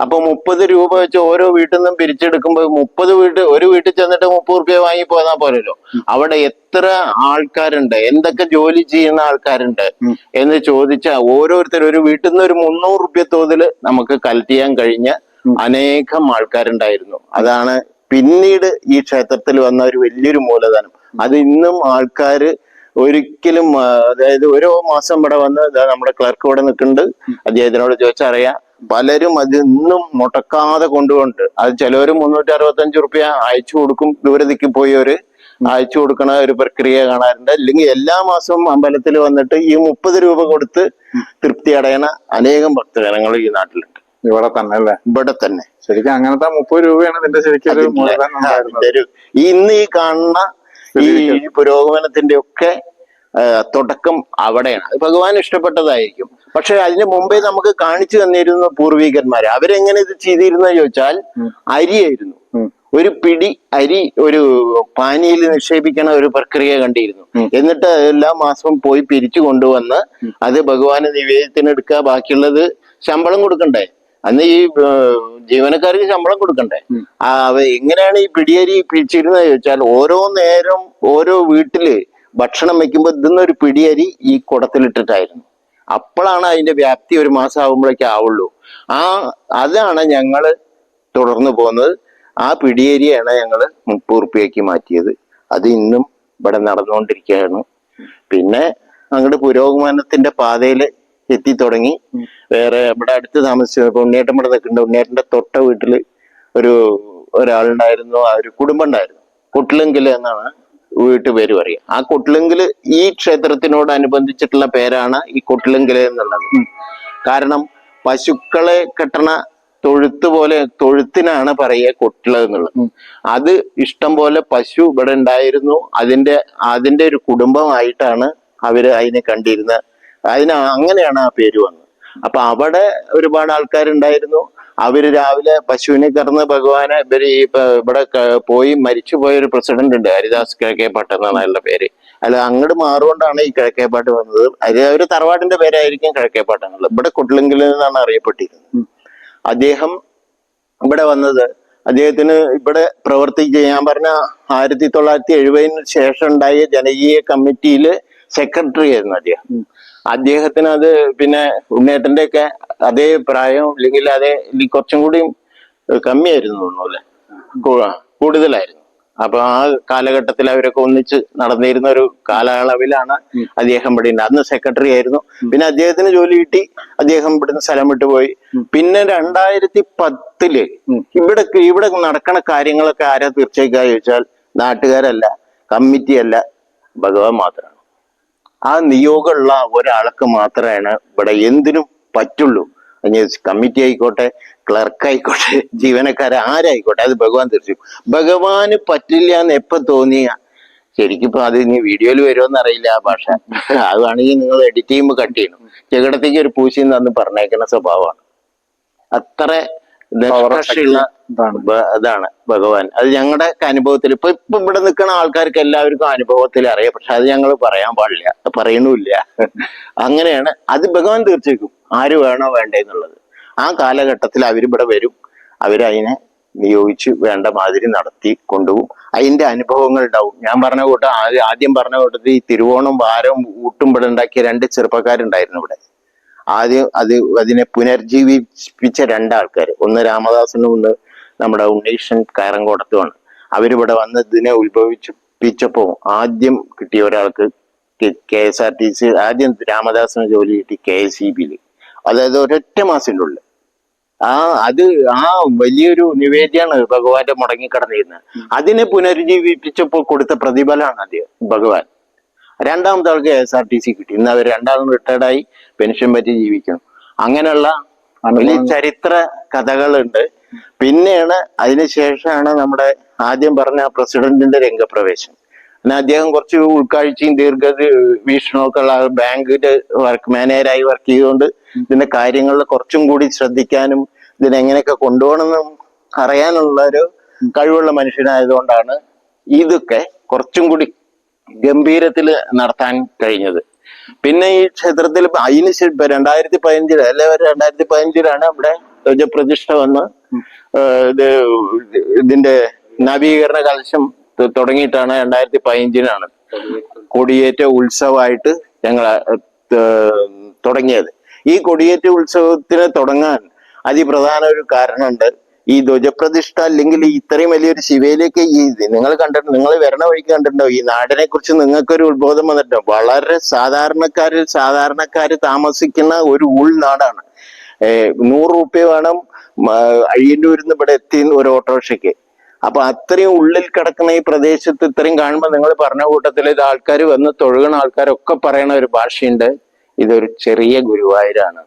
അപ്പൊ മുപ്പത് രൂപ വെച്ച് ഓരോ വീട്ടിൽ നിന്നും പിരിച്ചെടുക്കുമ്പോൾ മുപ്പത് വീട്ട് ഒരു വീട്ടിൽ ചെന്നിട്ട് മുപ്പത് റുപ്യ വാങ്ങി പോന്നാ പോരല്ലോ. അവിടെ എത്ര ആൾക്കാരുണ്ട്? എന്തൊക്കെ ജോലി ചെയ്യുന്ന ആൾക്കാരുണ്ട്? എന്ന് ചോദിച്ചാൽ ഓരോരുത്തർ ഒരു വീട്ടിൽ നിന്ന് ഒരു മുന്നൂറ് റുപ്യ തോതിൽ നമുക്ക് കളക്ട് ചെയ്യാൻ കഴിഞ്ഞ അനേകം ആൾക്കാരുണ്ടായിരുന്നു. അതാണ് പിന്നീട് ഈ ക്ഷേത്രത്തിൽ വന്ന ഒരു വലിയൊരു മൂലധനം. അത് ഇന്നും ആൾക്കാര് ഒരിക്കലും അതായത് ഓരോ മാസം ഇവിടെ വന്ന് നമ്മുടെ ക്ലർക്ക് ഇവിടെ നിൽക്കുന്നുണ്ട്. അദ്ദേഹത്തിനോട് ചോദിച്ചറിയാം. പലരും അത് ഇന്നും മുടക്കാതെ കൊണ്ടുപോകുന്നുണ്ട്. അത് ചിലവര് മുന്നൂറ്റി അറുപത്തഞ്ച് റുപ്യ അയച്ചു കൊടുക്കും. പോയി പോയവര് അയച്ചു കൊടുക്കണ ഒരു പ്രക്രിയ കാണാറുണ്ട്. അല്ലെങ്കിൽ എല്ലാ മാസവും അമ്പലത്തിൽ വന്നിട്ട് ഈ മുപ്പത് രൂപ കൊടുത്ത് തൃപ്തി അടയണ അനേകം ഭക്തജനങ്ങൾ ഈ നാട്ടിലുണ്ട്. ഇവിടെ തന്നെ അല്ലേ? ഇവിടെ തന്നെ. ശരിക്കും അങ്ങനത്തെ മുപ്പത് രൂപയാണ് ഇതിന്റെ ശരിക്കും ഇന്ന് ഈ കാണുന്ന ഈ പുരോഗമനത്തിന്റെ ഒക്കെ തുടക്കം അവിടെയാണ്. അത് ഭഗവാൻ ഇഷ്ടപ്പെട്ടതായിരിക്കും. പക്ഷെ അതിന് മുമ്പേ നമുക്ക് കാണിച്ചു തന്നിരുന്ന പൂർവികന്മാര് അവരെങ്ങനെ ഇത് ചെയ്തിരുന്ന ചോദിച്ചാൽ അരിയായിരുന്നു. ഒരു പിടി അരി ഒരു പാനിയിൽ നിക്ഷേപിക്കണ ഒരു പ്രക്രിയ കണ്ടിരുന്നു. എന്നിട്ട് എല്ലാ മാസവും പോയി പിരിച്ചു കൊണ്ടുവന്ന് അത് ഭഗവാന് നിവേദ്യത്തിന് എടുക്കുക ബാക്കിയുള്ളത് ശമ്പളം കൊടുക്കണ്ടേ? അന്ന് ഈ ജീവനക്കാർക്ക് ശമ്പളം കൊടുക്കണ്ടേ? എങ്ങനെയാണ് ഈ പിടിയരി പിടിച്ചിരുന്നത് ചോദിച്ചാൽ ഓരോ നേരം ഓരോ വീട്ടിൽ ഭക്ഷണം വെക്കുമ്പോൾ ഇതിന്ന് ഒരു പിടിയരി ഈ കുടത്തിലിട്ടിട്ടായിരുന്നു. അപ്പോഴാണ് അതിന്റെ വ്യാപ്തി ഒരു മാസം ആവുമ്പോഴേക്കും ആവുള്ളൂ. ആ അതാണ് ഞങ്ങൾ തുടർന്നു പോകുന്നത്. ആ പിടിയേരിയാണ് ഞങ്ങൾ മുപ്പത് റുപ്യക്ക് മാറ്റിയത്. അത് ഇന്നും ഇവിടെ നടന്നുകൊണ്ടിരിക്കുകയാണ്. പിന്നെ അങ്ങോട്ട് പുരോഗമനത്തിന്റെ പാതയിൽ എത്തി തുടങ്ങി. വേറെ ഇവിടെ അടുത്ത് താമസിച്ചത് ഇപ്പൊ ഉണ്ണിയേട്ടൻ ഇവിടെ നിൽക്കുന്നുണ്ട്. ഉണ്ണിയേട്ടന്റെ തൊട്ട വീട്ടിൽ ഒരു ഒരാളുണ്ടായിരുന്നു. ആ ഒരു കുടുംബം ഉണ്ടായിരുന്നു. കുട്ടിലെങ്കിൽ എന്നാണ് വീട്ടു പേര് പറയുക. ആ കുട്ടിലെങ്കിൽ ഈ ക്ഷേത്രത്തിനോട് അനുബന്ധിച്ചിട്ടുള്ള പേരാണ് ഈ കുട്ടിലെങ്കിൽ എന്നുള്ളത്. കാരണം പശുക്കളെ കെട്ടണ തൊഴുത്ത് പോലെ തൊഴുത്തിനാണ് പറയുക കൊട്ടില എന്നുള്ളത്. അത് ഇഷ്ടം പോലെ പശു ഇവിടെ ഉണ്ടായിരുന്നു. അതിന്റെ അതിന്റെ ഒരു കുടുംബമായിട്ടാണ് അവർ അതിനെ കണ്ടിരുന്നത്. അതിന് അങ്ങനെയാണ് ആ പേര് വന്നത്. അപ്പൊ അവിടെ ഒരുപാട് ആൾക്കാരുണ്ടായിരുന്നു. അവർ രാവിലെ പശുവിനെ കറന്ന് ഭഗവാനെ ഇവർ ഈ ഇവിടെ പോയി പോയി മരിച്ചുപോയ ഒരു പ്രസിഡന്റ് ഉണ്ട് ഹരിദാസ് കിഴക്കേപ്പാട്ട് എന്നാണ് അയാളുടെ പേര്. അല്ല അങ്ങോട്ട് മാറുകൊണ്ടാണ് ഈ കിഴക്കേപ്പാട്ട് വന്നത്. അത് ഒരു തറവാടിന്റെ പേരായിരിക്കും കിഴക്കേപ്പാട്ട് എന്നുള്ളത്. ഇവിടെ കൊട്ടിലെങ്കിൽ നിന്നാണ് അറിയപ്പെട്ടിരുന്നത്. അദ്ദേഹം ഇവിടെ വന്നത് അദ്ദേഹത്തിന് ഇവിടെ പ്രവർത്തിക്കുക ഞാൻ പറഞ്ഞ ആയിരത്തി തൊള്ളായിരത്തി എഴുപതിന് ശേഷം ഉണ്ടായ ജനകീയ കമ്മിറ്റിയിൽ സെക്രട്ടറി ആയിരുന്നു അദ്ദേഹം. അദ്ദേഹത്തിന് അത് പിന്നെ ഉണ്ണേട്ടന്റെ ഒക്കെ അതേ പ്രായം അല്ലെങ്കിൽ അതേ കുറച്ചും കൂടി കമ്മിയായിരുന്നു അല്ലെ? കൂടുതലായിരുന്നു. അപ്പൊ ആ കാലഘട്ടത്തിൽ അവരൊക്കെ ഒന്നിച്ച് നടന്നിരുന്ന ഒരു കാലയളവിലാണ് അദ്ദേഹം ഇവിടെ ഉണ്ട്. അന്ന് സെക്രട്ടറി ആയിരുന്നു. പിന്നെ അദ്ദേഹത്തിന് ജോലി കിട്ടി. അദ്ദേഹം ഇവിടുന്ന് സ്ഥലം വിട്ടുപോയി പിന്നെ രണ്ടായിരത്തി പത്തിൽ ഇവിടെ ഇവിടെ നടക്കണ കാര്യങ്ങളൊക്കെ ആരാ തീർച്ചയായിട്ടും ചോദിച്ചാൽ നാട്ടുകാരല്ല കമ്മിറ്റിയല്ല ഭഗവാൻ മാത്രമാണ് ആ നിയോഗമുള്ള ഒരാൾക്ക് മാത്രമാണ് ഇവിടെ എന്തിനും പറ്റുള്ളൂ. കമ്മിറ്റി ആയിക്കോട്ടെ ക്ലർക്ക് ആയിക്കോട്ടെ ജീവനക്കാരെ ആരായിക്കോട്ടെ അത് ഭഗവാൻ തീർച്ചയായും. ഭഗവാന് പറ്റില്ല എന്ന് എപ്പോ തോന്നിയ? ശരിക്കും ഇപ്പൊ അത് ഇനി വീഡിയോയിൽ വരുമോന്ന് അറിയില്ല ആ ഭാഷ അത് വേണമെങ്കിൽ നിങ്ങൾ എഡിറ്റ് ചെയ്യുമ്പോൾ കട്ട് ചെയ്യണം. ചെകിടത്തേക്ക് ഒരു പൂശിന്ന് അന്ന് പറഞ്ഞേക്കുന്ന സ്വഭാവമാണ്. അത്ര ഇതാണ്. അതാണ് ഭഗവാൻ. അത് ഞങ്ങളുടെ അനുഭവത്തിൽ ഇപ്പൊ ഇപ്പൊ ഇവിടെ നിൽക്കുന്ന ആൾക്കാർക്ക് എല്ലാവർക്കും അനുഭവത്തിൽ അറിയാം. പക്ഷെ അത് ഞങ്ങൾ പറയാൻ പാടില്ല. പറയണില്ല അങ്ങനെയാണ്. അത് ഭഗവാൻ തീർച്ചയായും ആര് വേണോ വേണ്ടേ എന്നുള്ളത്. ആ കാലഘട്ടത്തിൽ അവരിവിടെ വരും. അവരതിനെ നിയോഗിച്ച് വേണ്ട മാതിരി നടത്തി കൊണ്ടുപോകും. അതിന്റെ അനുഭവങ്ങൾ ഉണ്ടാവും. ഞാൻ പറഞ്ഞ കൂട്ടം ആദ്യം പറഞ്ഞ കൂട്ടത്തിൽ ഈ തിരുവോണം വാരം ഇവിടെ ഉണ്ടാക്കിയ രണ്ട് ചെറുപ്പക്കാരുണ്ടായിരുന്നു ഇവിടെ. ആദ്യം അത് അതിനെ പുനർജീവിപ്പിച്ച രണ്ടാൾക്കാർ ഒന്ന് രാമദാസനും ഒന്ന് നമ്മുടെ ഉണ്ണീഷൻ കയറങ്കോടത്തുമാണ് അവരിവിടെ വന്ന് ഇതിനെ ആദ്യം കിട്ടിയ ഒരാൾക്ക് K S R T C ആദ്യം രാമദാസിന് ജോലി കിട്ടി കെ എസ് ഇ ബിയിൽ അതായത് ഒരൊറ്റ മാസത്തിന്റെ ഉള്ളിൽ ആ അത് ആ വലിയൊരു നിവേദ്യാണ് ഭഗവാന്റെ മുടങ്ങിക്കിടന്നിരുന്നത്. അതിനെ പുനരുജ്ജീവിപ്പിച്ചപ്പോൾ കൊടുത്ത പ്രതിഫലമാണ് അത് ഭഗവാൻ. രണ്ടാമത്തെ ആൾക്ക് എസ് ആർ ടി സി കിട്ടി. ഇന്ന് അവർ രണ്ടാളും റിട്ടയർഡായി പെൻഷൻ പറ്റി ജീവിക്കണം അങ്ങനെയുള്ള വലിയ ചരിത്ര കഥകളുണ്ട്. പിന്നെയാണ് അതിനുശേഷമാണ് നമ്മുടെ ആദ്യം പറഞ്ഞ പ്രസിഡന്റിന്റെ രംഗപ്രവേശം. പിന്നെ അദ്ദേഹം കുറച്ച് ഉൾക്കാഴ്ചയും ദീർഘ വീക്ഷണമൊക്കെ ഉള്ള ബാങ്കിന്റെ വർക്ക് മാനേജറായി വർക്ക് ചെയ്തുകൊണ്ട് ഇതിന്റെ കാര്യങ്ങളിൽ കുറച്ചും കൂടി ശ്രദ്ധിക്കാനും ഇതിനെങ്ങനെയൊക്കെ കൊണ്ടുപോകണമെന്നും അറിയാനുള്ള ഒരു കഴിവുള്ള മനുഷ്യനായതുകൊണ്ടാണ് ഇതൊക്കെ കുറച്ചും കൂടി ഗംഭീരത്തിൽ നടത്താൻ കഴിഞ്ഞത്. പിന്നെ ഈ ക്ഷേത്രത്തിൽ അതിന് ശേഷം രണ്ടായിരത്തി പതിനഞ്ചിൽ അല്ലെ രണ്ടായിരത്തി പതിനഞ്ചിലാണ് ഇവിടെ ധ്വജപ്രതിഷ്ഠ വന്ന് ഇത് ഇതിന്റെ നവീകരണ കലശം തുടങ്ങിയിട്ടാണ് രണ്ടായിരത്തി പതിനഞ്ചിനാണ് കൊടിയേറ്റ ഉത്സവമായിട്ട് ഞങ്ങൾ തുടങ്ങിയത്. ഈ കൊടിയേറ്റ ഉത്സവത്തിന് തുടങ്ങാൻ അതിപ്രധാന ഒരു കാരണമുണ്ട്. ഈ ധ്വജപ്രതിഷ്ഠ അല്ലെങ്കിൽ ഈ ഇത്രയും വലിയൊരു ശിവയിലേക്ക് ഈ നിങ്ങൾ കണ്ടിട്ട് നിങ്ങൾ വരണ വഴിക്ക് കണ്ടിട്ടുണ്ടോ? ഈ നാടിനെ കുറിച്ച് നിങ്ങൾക്കൊരു ഉത്ബോധം വന്നിട്ടുണ്ടോ? വളരെ സാധാരണക്കാരിൽ സാധാരണക്കാർ താമസിക്കുന്ന ഒരു ഉൾനാടാണ് നൂറ് റുപ്യ വേണം അയ്യന്നൂരിൽ നിന്ന് ഇവിടെ എത്തി ഒരു ഓട്ടോറിക്ഷയ്ക്ക്. അപ്പൊ അത്രയും ഉള്ളിൽ കിടക്കുന്ന ഈ പ്രദേശത്ത് ഇത്രയും കാണുമ്പോൾ നിങ്ങൾ പറഞ്ഞ കൂട്ടത്തിൽ ഇത് ആൾക്കാർ വന്ന് തൊഴുകണ ആൾക്കാരൊക്കെ പറയണ ഒരു ഭാഷയുണ്ട്. ഇതൊരു ചെറിയ ഗുരുവായൂരാണ്.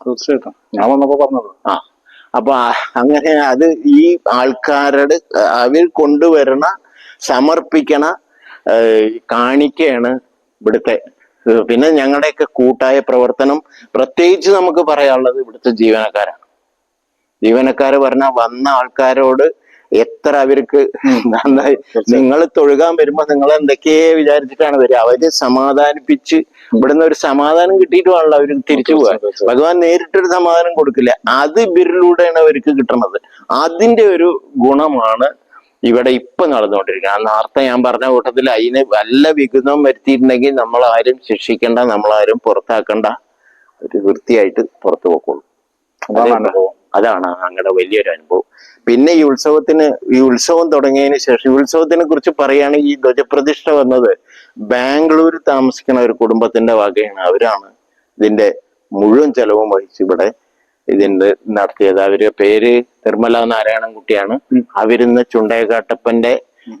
തീർച്ചയായിട്ടും. ഞാൻ വന്നപ്പോ പറഞ്ഞത്. ആ. അപ്പൊ അങ്ങനെ അത് ഈ ആൾക്കാരുടെ അവർ കൊണ്ടുവരണ സമർപ്പിക്കണ കാണിക്കയാണ് ഇവിടുത്തെ പിന്നെ ഞങ്ങളുടെയൊക്കെ കൂട്ടായ പ്രവർത്തനം. പ്രത്യേകിച്ച് നമുക്ക് പറയാനുള്ളത് ഇവിടുത്തെ ജീവനക്കാരാണ്. ജീവനക്കാർ പറഞ്ഞ വന്ന ആൾക്കാരോട് എത്ര അവർക്ക് നന്നായി നിങ്ങൾ തൊഴുകാൻ വരുമ്പോ നിങ്ങൾ എന്തൊക്കെയെ വിചാരിച്ചിട്ടാണ് വരിക. അവർ സമാധാനിപ്പിച്ച് ഇവിടുന്ന് ഒരു സമാധാനം കിട്ടിയിട്ടുമാണല്ലോ അവർ തിരിച്ചു പോകാൻ ഭഗവാൻ നേരിട്ടൊരു സമാധാനം കൊടുക്കില്ല. അത് ഇവരിലൂടെയാണ് അവർക്ക് കിട്ടുന്നത്. അതിന്റെ ഒരു ഗുണമാണ് ഇവിടെ ഇപ്പൊ നടന്നുകൊണ്ടിരിക്കുന്നത്. ആ നേരത്തെ ഞാൻ പറഞ്ഞ കൂട്ടത്തിൽ അതിന് വല്ല വിഘ്നം വരുത്തിയിട്ടുണ്ടെങ്കിൽ നമ്മൾ ആരും ശിക്ഷിക്കേണ്ട നമ്മളാരും പുറത്താക്കണ്ട. ഒരു വൃത്തിയായിട്ട് പുറത്തു പോക്കോളൂ അതാണ് ഞങ്ങളുടെ വലിയൊരു അനുഭവം. പിന്നെ ഈ ഉത്സവത്തിന് ഈ ഉത്സവം തുടങ്ങിയതിന് ശേഷം ഈ ഉത്സവത്തിനെ കുറിച്ച് പറയുകയാണെങ്കിൽ ഈ ധ്വജപ്രതിഷ്ഠ വന്നത്. ബാംഗ്ലൂർ താമസിക്കുന്ന ഒരു കുടുംബത്തിന്റെ വകയാണ് അവരാണ് ഇതിന്റെ മുഴുവൻ ചെലവും വഹിച്ച് ഇവിടെ ഇതിന്റെ നടത്തിയത്. അവർ പേര് നിർമ്മല നാരായണൻകുട്ടിയാണ്. അവരിന്ന് ചുണ്ടേകാട്ടപ്പന്റെ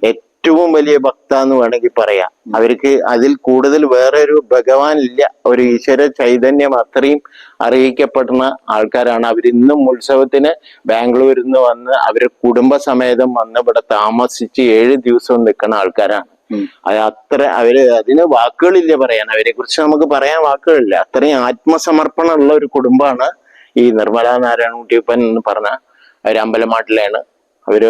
ഏറ്റവും വലിയ ഭക്ത എന്ന് വേണമെങ്കിൽ പറയാം. അവർക്ക് അതിൽ കൂടുതൽ വേറെ ഒരു ഭഗവാൻ ഇല്ല. ഒരു ഈശ്വര ചൈതന്യം അത്രയും അറിയിക്കപ്പെടുന്ന ആൾക്കാരാണ്. ഇന്നും ഉത്സവത്തിന് ബാംഗ്ലൂരിൽ നിന്ന് വന്ന് അവരെ കുടുംബസമേതം വന്ന് ഇവിടെ താമസിച്ച് ഏഴ് ദിവസം നിൽക്കുന്ന ആൾക്കാരാണ്. അത് അത്ര അവർ അതിന് വാക്കുകളില്ല പറയാൻ. അവരെ കുറിച്ച് നമുക്ക് പറയാൻ വാക്കുകളില്ല. അത്രയും ആത്മസമർപ്പണമുള്ള ഒരു കുടുംബമാണ് ഈ നിർമ്മല നാരായണ കുട്ടിയപ്പൻ എന്ന് പറഞ്ഞ അവരമ്പലമാട്ടിലാണ് അവർ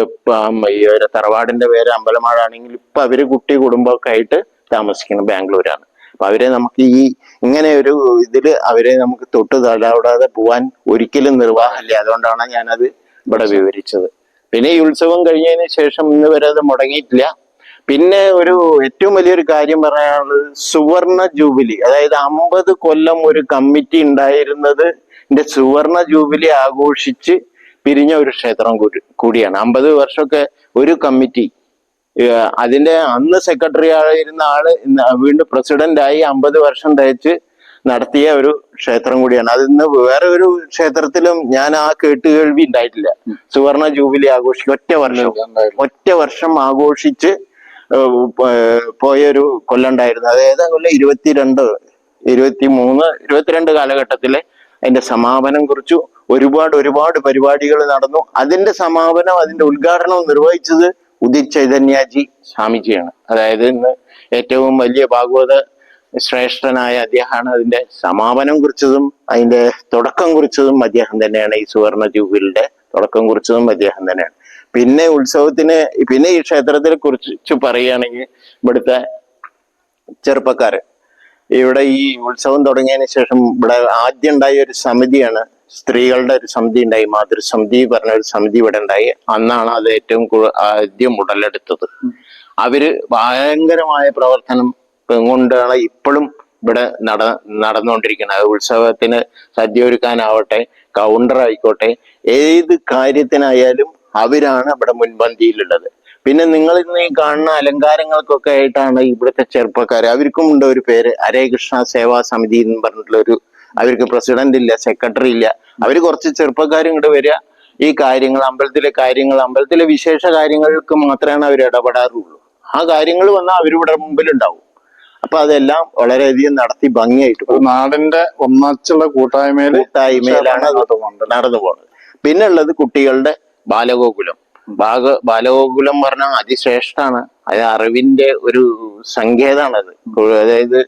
ഈ തറവാടിന്റെ പേര് അമ്പലമാടാണെങ്കിൽ ഇപ്പൊ അവർ കുട്ടി കുടുംബമൊക്കെ ആയിട്ട് താമസിക്കുന്നത് ബാംഗ്ലൂരാണ്. അപ്പൊ അവരെ നമുക്ക് ഈ ഇങ്ങനെ ഒരു ഇതിൽ അവരെ നമുക്ക് തൊട്ട് തടാവിടാതെ പോവാൻ ഒരിക്കലും നിർവാഹമില്ല. അതുകൊണ്ടാണ് ഞാനത് ഇവിടെ വിവരിച്ചത്. പിന്നെ ഈ ഉത്സവം കഴിഞ്ഞതിന് ശേഷം ഇന്ന് വരെ അത് മുടങ്ങിയിട്ടില്ല. പിന്നെ ഒരു ഏറ്റവും വലിയൊരു കാര്യം പറയാനുള്ളത് സുവർണ ജൂബിലി. അതായത് അമ്പത് കൊല്ലം ഒരു കമ്മിറ്റി ഉണ്ടായിരുന്നത് സുവർണ ജൂബിലി ആഘോഷിച്ച് പിരിഞ്ഞ ഒരു ക്ഷേത്രം കൂടി- കൂടിയാണ്. അമ്പത് വർഷമൊക്കെ ഒരു കമ്മിറ്റി. അതിന്റെ അന്ന് സെക്രട്ടറി ആയിരുന്ന ആൾ വീണ്ടും പ്രസിഡന്റ് ആയി അമ്പത് വർഷം തയ്ച്ച് നടത്തിയ ഒരു ക്ഷേത്രം കൂടിയാണ്. അത് ഇന്ന് വേറെ ഒരു ക്ഷേത്രത്തിലും ഞാൻ ആ കേട്ടുകേൾവി ഉണ്ടായിട്ടില്ല. സുവർണ ജൂബിലി ആഘോഷിക്കും ഒറ്റ വർഷം ഒറ്റ വർഷം ആഘോഷിച്ച് പോയൊരു കൊല്ലം ഉണ്ടായിരുന്നു. അതായത് കൊല്ലം ഇരുപത്തിരണ്ട് ഇരുപത്തി മൂന്ന് ഇരുപത്തിരണ്ട് കാലഘട്ടത്തിലെ അതിന്റെ സമാപനം കുറിച്ചു. ഒരുപാട് ഒരുപാട് പരിപാടികൾ നടന്നു. അതിന്റെ സമാപനം അതിന്റെ ഉദ്ഘാടനവും നിർവഹിച്ചത് ഉദിത് ചൈതന്യജി സ്വാമിജിയാണ്. അതായത് ഇന്ന് ഏറ്റവും വലിയ ഭാഗവത ശ്രേഷ്ഠനായ അദ്ദേഹമാണ് അതിന്റെ സമാപനം കുറിച്ചതും അതിന്റെ തുടക്കം കുറിച്ചതും അദ്ദേഹം തന്നെയാണ്. ഈ സുവർണ ജൂബിലിന്റെ തുടക്കം കുറിച്ചതും അദ്ദേഹം തന്നെയാണ്. പിന്നെ ഉത്സവത്തിന് പിന്നെ ഈ ക്ഷേത്രത്തിനെ കുറിച്ച് പറയുകയാണെങ്കിൽ ഇവിടുത്തെ ചെറുപ്പക്കാര് ഇവിടെ ഈ ഉത്സവം തുടങ്ങിയതിന് ശേഷം ഇവിടെ ആദ്യം ഉണ്ടായ ഒരു സമിതിയാണ് സ്ത്രീകളുടെ ഒരു സമിതി ഉണ്ടായി മാതൃസമിതി പറഞ്ഞ ഒരു സമിതി ഇവിടെ ഉണ്ടായി. അന്നാണ് അത് ഏറ്റവും ആദ്യം ഉടലെടുത്തത്. അവർ ഭയങ്കരമായ പ്രവർത്തനം കൊണ്ടാണ് ഇപ്പോഴും ഇവിടെ നട നടന്നുകൊണ്ടിരിക്കുന്നത്. ഉത്സവത്തിന് സദ്യ ഒരുക്കാനാവട്ടെ കൗണ്ടർ ആയിക്കോട്ടെ ഏത് കാര്യത്തിനായാലും അവരാണ് ഇവിടെ മുൻപന്തിയിലുള്ളത്. പിന്നെ നിങ്ങൾ ഇന്ന് ഈ കാണുന്ന അലങ്കാരങ്ങൾക്കൊക്കെ ആയിട്ടാണ് ഇവിടുത്തെ ചെറുപ്പക്കാർ അവർക്കും ഉണ്ട് ഒരു പേര് ഹരേ കൃഷ്ണ സേവാ സമിതി എന്ന് പറഞ്ഞിട്ടുള്ള ഒരു അവർക്ക് പ്രസിഡന്റ് ഇല്ല സെക്രട്ടറി ഇല്ല. അവർ കുറച്ച് ചെറുപ്പക്കാരും ഇങ്ങോട്ട് വരിക ഈ കാര്യങ്ങൾ അമ്പലത്തിലെ കാര്യങ്ങൾ അമ്പലത്തിലെ വിശേഷ കാര്യങ്ങൾക്ക് മാത്രമാണ് അവർ ഇടപെടാറുള്ളൂ. ആ കാര്യങ്ങൾ വന്നാൽ അവരിവിടെ മുമ്പിലുണ്ടാവും. അപ്പൊ അതെല്ലാം വളരെയധികം നടത്തി ഭംഗിയായിട്ട് നാടിന്റെ ഒന്നാച്ചുള്ള കൂട്ടായ്മയിൽ കൂട്ടായ്മയിലാണ് അത് നടന്നു പോകുന്നത് പിന്നെ ഉള്ളത് കുട്ടികളുടെ ബാലഗോകുലം. ബാല ബാലഗോകുലം പറഞ്ഞാൽ അതിശ്രേഷ്ഠാണ്. അത് അറിവിന്റെ ഒരു സങ്കേതാണത്. അതായത്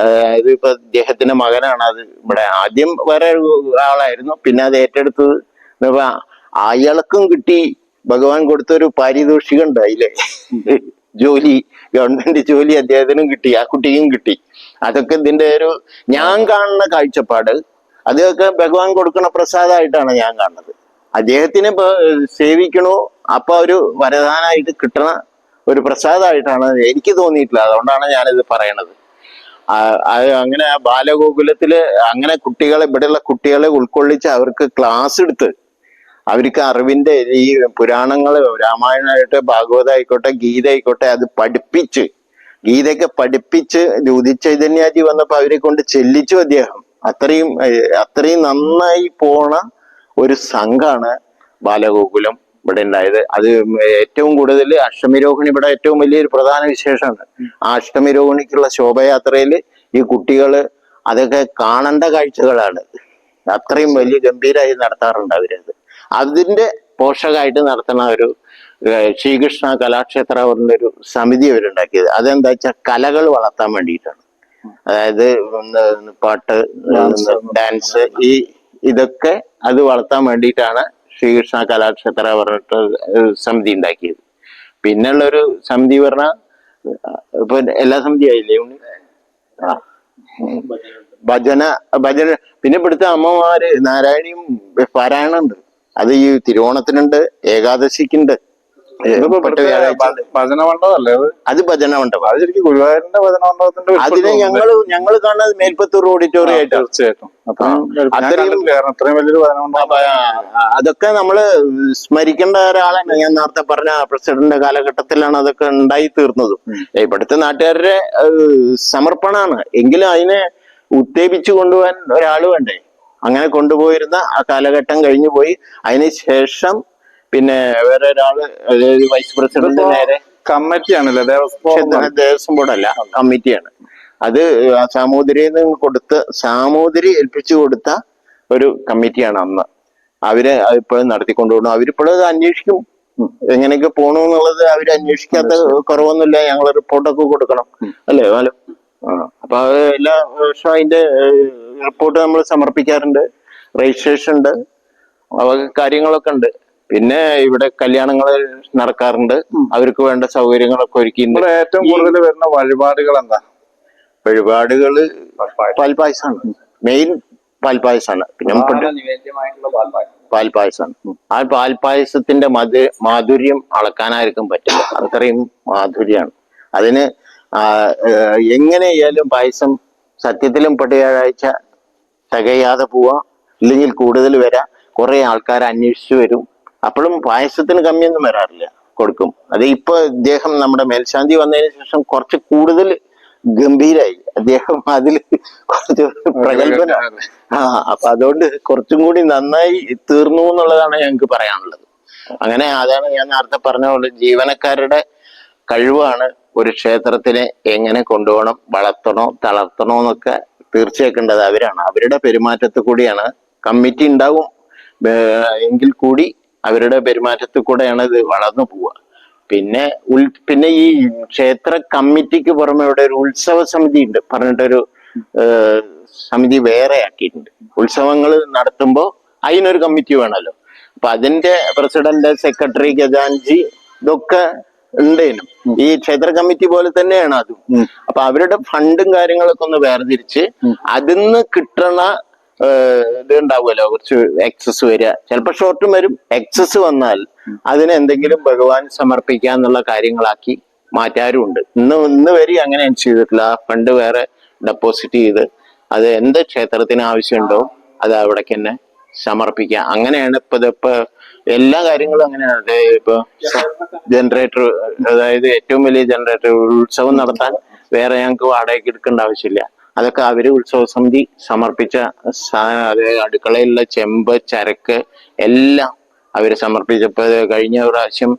അതായത് ഇപ്പൊ അദ്ദേഹത്തിന്റെ മകനാണ്. അത് ഇവിടെ ആദ്യം വേറെ ഒരാളായിരുന്നു. പിന്നെ അത് ഏറ്റെടുത്തത് അയാൾക്കും കിട്ടി ഭഗവാൻ കൊടുത്ത ഒരു പാരിതോഷികം ഉണ്ട് അതിലെ. ജോലി ഗവൺമെന്റ് ജോലി അദ്ദേഹത്തിനും കിട്ടി ആ കുട്ടിക്കും കിട്ടി. അതൊക്കെ ഇതിന്റെ ഒരു ഞാൻ കാണുന്ന കാഴ്ചപ്പാട്. അതൊക്കെ ഭഗവാൻ കൊടുക്കുന്ന പ്രസാദമായിട്ടാണ് ഞാൻ കാണുന്നത്. അദ്ദേഹത്തിനെ സേവിക്കണോ? അപ്പൊ ഒരു വരദാനായിട്ട് കിട്ടണ ഒരു പ്രസാദമായിട്ടാണ് എനിക്ക് തോന്നിയിട്ടില്ല അതുകൊണ്ടാണ് ഞാനിത് പറയണത്. അങ്ങനെ ബാലഗോകുലത്തിൽ അങ്ങനെ കുട്ടികളെ ഇവിടെയുള്ള കുട്ടികളെ ഉൾക്കൊള്ളിച്ച് അവർക്ക് ക്ലാസ് എടുത്ത് അവർക്ക് അറിവിന്റെ ഈ പുരാണങ്ങൾ രാമായണമായിട്ട് ഭാഗവത ആയിക്കോട്ടെ ഗീത ആയിക്കോട്ടെ അത് പഠിപ്പിച്ച് ഗീതയൊക്കെ പഠിപ്പിച്ച് ഉദിച്ചൈതന്യാജി വന്നപ്പോ അവരെ കൊണ്ട് ചെല്ലിച്ചു അദ്ദേഹം. അത്രയും അത്രയും നന്നായി പോണ ഒരു സംഘാണ് ബാലഗോകുലം ഇവിടെ ഉണ്ടായത്. അത് ഏറ്റവും കൂടുതൽ അഷ്ടമിരോഹിണി ഇവിടെ ഏറ്റവും വലിയൊരു പ്രധാന വിശേഷമാണ്. ആ അഷ്ടമിരോഹിണിക്കുള്ള ശോഭയാത്രയിൽ ഈ കുട്ടികൾ അതൊക്കെ കാണേണ്ട കാഴ്ചകളാണ്. അത്രയും വലിയ ഗംഭീരമായി നടത്താറുണ്ട് അവരത് അതിന്റെ പോഷകമായിട്ട് നടത്തുന്ന ഒരു ശ്രീകൃഷ്ണ കലാക്ഷേത്ര പറഞ്ഞ ഒരു സമിതി അവരുണ്ടാക്കിയത്. അതെന്താ വെച്ചാൽ കലകൾ വളർത്താൻ വേണ്ടിയിട്ടാണ്. അതായത് പാട്ട് ഡാൻസ് ഈ ഇതൊക്കെ അത് വളർത്താൻ വേണ്ടിയിട്ടാണ് ശ്രീകൃഷ്ണ കലാക്ഷേത്ര പറഞ്ഞിട്ട് സമിതി ഉണ്ടാക്കിയത്. പിന്നെയുള്ള ഒരു സമിതി പറഞ്ഞ ഇപ്പൊ എല്ലാ സമിതി ആയില്ലേ? ഭജന ഭജന. പിന്നെ ഇവിടുത്തെ അമ്മമാര് നാരായണിയും പാരായണുണ്ട് അത് ഈ തിരുവോണത്തിനുണ്ട് ഏകാദശിക്കുണ്ട്. ഭജന അത്? ഭജന മണ്ഡപം അത് ശരിക്കും ഗുരുവായൂരിന്റെ ഭജന മണ്ഡപത്തിന്റെ അതിനെ ഞങ്ങൾ ഞങ്ങൾ കാണുന്നത് മേൽപ്പത്തൂർ ഓഡിറ്റോറിയം ആയിട്ട് തീർച്ചയായിട്ടും. അതൊക്കെ നമ്മൾ സ്മരിക്കേണ്ട ഒരാളാണ്. ഞാൻ നേരത്തെ പറഞ്ഞ പ്രസിഡന്റിന്റെ കാലഘട്ടത്തിലാണ് അതൊക്കെ ഉണ്ടായി തീർന്നതും ഇവിടുത്തെ നാട്ടുകാരുടെ സമർപ്പണമാണ്. സമർപ്പണാണ് എങ്കിലും അതിനെ ഉത്തേപിച്ചു കൊണ്ടുപോകാൻ ഒരാൾ വേണ്ടേ? അങ്ങനെ കൊണ്ടുപോയിരുന്ന ആ കാലഘട്ടം കഴിഞ്ഞു പോയി അതിന് ശേഷം പിന്നെ വേറെ ഒരാൾ അതായത് വൈസ് പ്രസിഡന്റ് നേരെ കമ്മിറ്റിയാണല്ലോ? ദേവസ്വം ദേവസ്വം ബോർഡ് അല്ല കമ്മിറ്റിയാണ്. അത് സാമൂതിരിയിൽ നിന്ന് കൊടുത്ത് സാമൂതിരി ഏൽപ്പിച്ചു കൊടുത്ത ഒരു കമ്മിറ്റിയാണ് അന്ന്. അവർ ഇപ്പോഴും നടത്തിക്കൊണ്ടുപോകണം അവരിപ്പോഴും അത് അന്വേഷിക്കും. എങ്ങനെയൊക്കെ പോണു എന്നുള്ളത് അവർ അന്വേഷിക്കാത്ത കുറവൊന്നുമില്ല. ഞങ്ങൾ റിപ്പോർട്ടൊക്കെ കൊടുക്കണം. അല്ലേ? ഹലോ അപ്പൊ എല്ലാ വർഷവും അതിന്റെ റിപ്പോർട്ട് നമ്മൾ സമർപ്പിക്കാറുണ്ട്. രജിസ്ട്രേഷൻ ഉണ്ട് അവ കാര്യങ്ങളൊക്കെ ഉണ്ട്. പിന്നെ ഇവിടെ കല്യാണങ്ങൾ നടക്കാറുണ്ട്. അവർക്ക് വേണ്ട സൗകര്യങ്ങളൊക്കെ ഒരുക്കിയിട്ടുണ്ട് ഇവിടെ ഏറ്റവും കൂടുതൽ വരുന്ന വഴിപാടുകൾ എന്താ? വഴിപാടുകൾ പാൽപായസമാണ് മെയിൻ പാൽപായസമാണ് പിന്നെ പാൽപായസമാണ് ആ പാൽപായസത്തിന്റെ മധു മാധുര്യം അളക്കാനായിരിക്കും പറ്റില്ല. അത്രയും മാധുര്യമാണ് അതിന് ആ, എങ്ങനെയായാലും പായസം സത്യത്തിലും പട്ടിയാഴ്ച തികയാതെ പോവാ. ഇല്ലെങ്കിൽ കൂടുതൽ വരാം. കുറെ ആൾക്കാർ അന്വേഷിച്ചു വരും. അപ്പോഴും പായസത്തിന് കമ്മിയൊന്നും വരാറില്ല. കൊടുക്കും. അത് ഇപ്പൊ ഇദ്ദേഹം നമ്മുടെ മേൽശാന്തി വന്നതിന് ശേഷം കുറച്ച് കൂടുതൽ ഗംഭീരായി. അദ്ദേഹം അതിൽ കുറച്ച് പ്രഗത്ഭനാണ് ആ അപ്പൊ അതുകൊണ്ട് കുറച്ചും കൂടി നന്നായി തീർന്നു എന്നുള്ളതാണ് ഞങ്ങൾക്ക് പറയാനുള്ളത്. അങ്ങനെ അതാണ് ഞാൻ നേരത്തെ പറഞ്ഞ പോലെ ജീവനക്കാരുടെ കഴിവാണ് ഒരു ക്ഷേത്രത്തിനെ എങ്ങനെ കൊണ്ടുപോകണം വളർത്തണോ തളർത്തണോ എന്നൊക്കെ തീർച്ചയാക്കേണ്ടത് അവരാണ്. അവരുടെ പെരുമാറ്റത്തിൽ കൂടിയാണ് കമ്മിറ്റി ഉണ്ടാവും. എങ്കിൽ കൂടി അവരുടെ പെരുമാറ്റത്തിൽ കൂടെയാണ് ഇത് വളർന്നു പോവുക. പിന്നെ ഉൽ പിന്നെ ഈ ക്ഷേത്ര കമ്മിറ്റിക്ക് പുറമെ ഇവിടെ ഒരു ഉത്സവ സമിതി ഉണ്ട് പറഞ്ഞിട്ടൊരു സമിതി വേറെ ആക്കിയിട്ടുണ്ട്. ഉത്സവങ്ങൾ നടത്തുമ്പോൾ അതിനൊരു കമ്മിറ്റി വേണമല്ലോ. അപ്പൊ അതിന്റെ പ്രസിഡന്റ് സെക്രട്ടറി ഗജാൻജി ഇതൊക്കെ ഉണ്ടേനും. ഈ ക്ഷേത്ര കമ്മിറ്റി പോലെ തന്നെയാണ് അതും. അപ്പൊ അവരുടെ ഫണ്ടും കാര്യങ്ങളൊക്കെ ഒന്ന് വേർതിരിച്ച് അതിന്ന് കിട്ടണ ഇത് ഉണ്ടാവുമല്ലോ. കുറച്ച് എക്സസ് വരിക. ചിലപ്പോൾ ഷോർട്ടും വരും. എക്സസ് വന്നാൽ അതിന് എന്തെങ്കിലും ഭഗവാൻ സമർപ്പിക്കുക എന്നുള്ള കാര്യങ്ങളാക്കി മാറ്റാറുമുണ്ട്. ഇന്ന് ഇന്ന് വരെ അങ്ങനെ ഞാൻ ചെയ്തിട്ടില്ല. ആ ഫണ്ട് വേറെ ഡെപ്പോസിറ്റ് ചെയ്ത് അത് എന്ത് ക്ഷേത്രത്തിന് ആവശ്യമുണ്ടോ അത് അവിടേക്ക് തന്നെ സമർപ്പിക്കുക. അങ്ങനെയാണ് ഇപ്പൊ ഇതിപ്പോ എല്ലാ കാര്യങ്ങളും അങ്ങനെയാണ്. ഇപ്പൊ ജനറേറ്റർ അതായത് ഏറ്റവും വലിയ ജനറേറ്റർ ഉത്സവം നടത്താൻ വേറെ ഞങ്ങൾക്ക് വാടകയ്ക്ക് എടുക്കേണ്ട ആവശ്യമില്ല. അതൊക്കെ അവർ ഉത്സവ സമിതി സമർപ്പിച്ച സാധനം അതായത് അടുക്കളയിലുള്ള ചെമ്പ് ചരക്ക് എല്ലാം അവർ സമർപ്പിച്ചപ്പോ കഴിഞ്ഞ പ്രാവശ്യം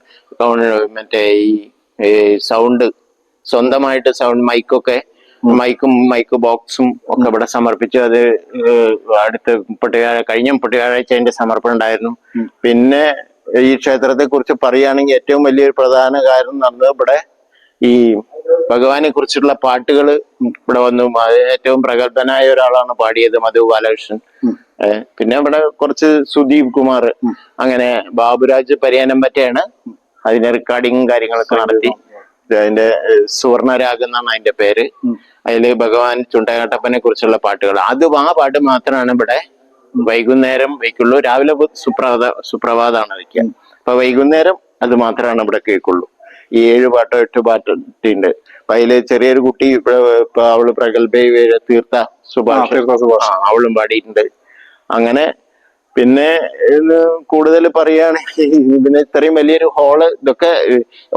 മറ്റേ ഈ സൗണ്ട് സ്വന്തമായിട്ട് സൗണ്ട് മൈക്കൊക്കെ മൈക്കും മൈക്ക് ബോക്സും ഒക്കെ ഇവിടെ സമർപ്പിച്ചു അത് അടുത്ത പൊട്ടിയാഴ കഴിഞ്ഞ പൊട്ടിയാഴ്ച അതിന്റെ സമർപ്പണം ഉണ്ടായിരുന്നു. പിന്നെ ഈ ക്ഷേത്രത്തെ കുറിച്ച് പറയുകയാണെങ്കിൽ ഏറ്റവും വലിയൊരു പ്രധാന കാര്യം നടന്നത് ഇവിടെ ഈ ഭഗവാനെ കുറിച്ചുള്ള പാട്ടുകൾ ഇവിടെ വന്നു. ഏറ്റവും പ്രഗത്ഭനായ ഒരാളാണ് പാടിയത് മധു ബാലകൃഷ്ണൻ. പിന്നെ ഇവിടെ കുറച്ച് സുദീപ് കുമാർ. അങ്ങനെ ബാബുരാജ് പരിയാനം പറ്റിയാണ്. അതിന്റെ റെക്കോർഡിങ്ങും കാര്യങ്ങളൊക്കെ നടത്തി. അതിന്റെ സുവർണരാഗം എന്നാണ് അതിന്റെ പേര്. അതിൽ ഭഗവാൻ ചുണ്ടകാട്ടപ്പനെ കുറിച്ചുള്ള പാട്ടുകൾ. അത് ആ പാട്ട് മാത്രമാണ് ഇവിടെ വൈകുന്നേരം വയ്ക്കുള്ളൂ. രാവിലെ സുപ്രഭാത സുപ്രഭാതമാണ് വയ്ക്കുക. അപ്പൊ വൈകുന്നേരം അത് മാത്രമാണ് ഇവിടെ കേൾക്കുള്ളൂ. ഏഴ് പാട്ടോ എട്ട് പാട്ടോ ഉണ്ട് അപ്പൊ അതിൽ ചെറിയൊരു കുട്ടി ഇപ്പൊ അവൾ പ്രഗത്ഭയെ തീർത്ത സുഭാഷ്. അവളും പാടിയിട്ടുണ്ട്. അങ്ങനെ പിന്നെ കൂടുതൽ പറയുകയാണെങ്കിൽ പിന്നെ ഇത്രയും വലിയൊരു ഹോൾ ഇതൊക്കെ